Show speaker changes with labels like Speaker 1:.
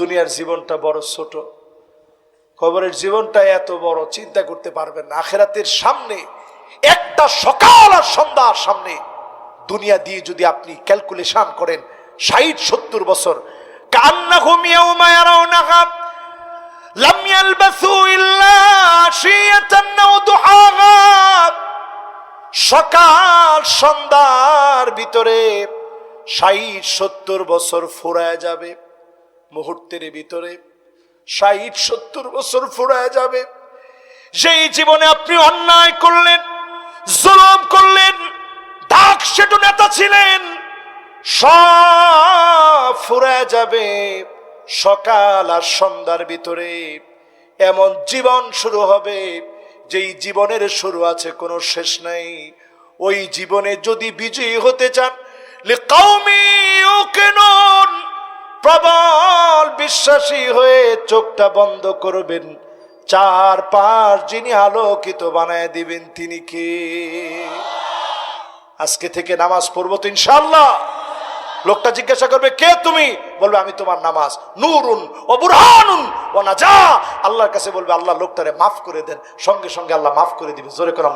Speaker 1: দুনিয়ার জীবনটা বড় ছোট। কবরের জীবনটা এত বড়, চিন্তা করতে পারবেন না। আখেরাতের সামনে, একটা সকাল আর সন্ধ্যার সামনে দুনিয়া দিয়ে যদি আপনি ক্যালকুলেশন করেন, ষাট, সত্তর বছর আও দুহাহা সকাল, সন্ধ্যার ভিতরে ষাট, সত্তর বছর ফুরায় যাবে। মুহূর্তের ভিতরে ষাট, সত্তর বছর ফুরায় যাবে। যেই জীবনে আপনি অন্যায় করলেন, জুলুম করলেন দাগ সেটু নেতা ছিলেন যাবে সকাল আর সন্ধ্যার ভিতরে। এমন জীবন শুরু হবে যেই জীবনের শুরু আছে, কোনো শেষ নাই। ওই জীবনে যদি বিজয়ী হতে চান প্রবল বিশ্বাসী হয়ে চোখটা বন্ধ করবেন। চার পাঁচ যিনি আলোকিত বানায় দিবেন তিনি কে? আজকে থেকে নামাজ পড়ব তো ইনশাল্লাহ লোকটা জিজ্ঞাসা করবে, কে তুমি? বলবে, আমি তোমার নামাজ। নুরুন ও বুরহানুন ও না যা আল্লাহর কাছে বলবে, আল্লাহ লোকটারে মাফ করে দেন, সঙ্গে সঙ্গে আল্লাহ মাফ করে দিবে জোরে করে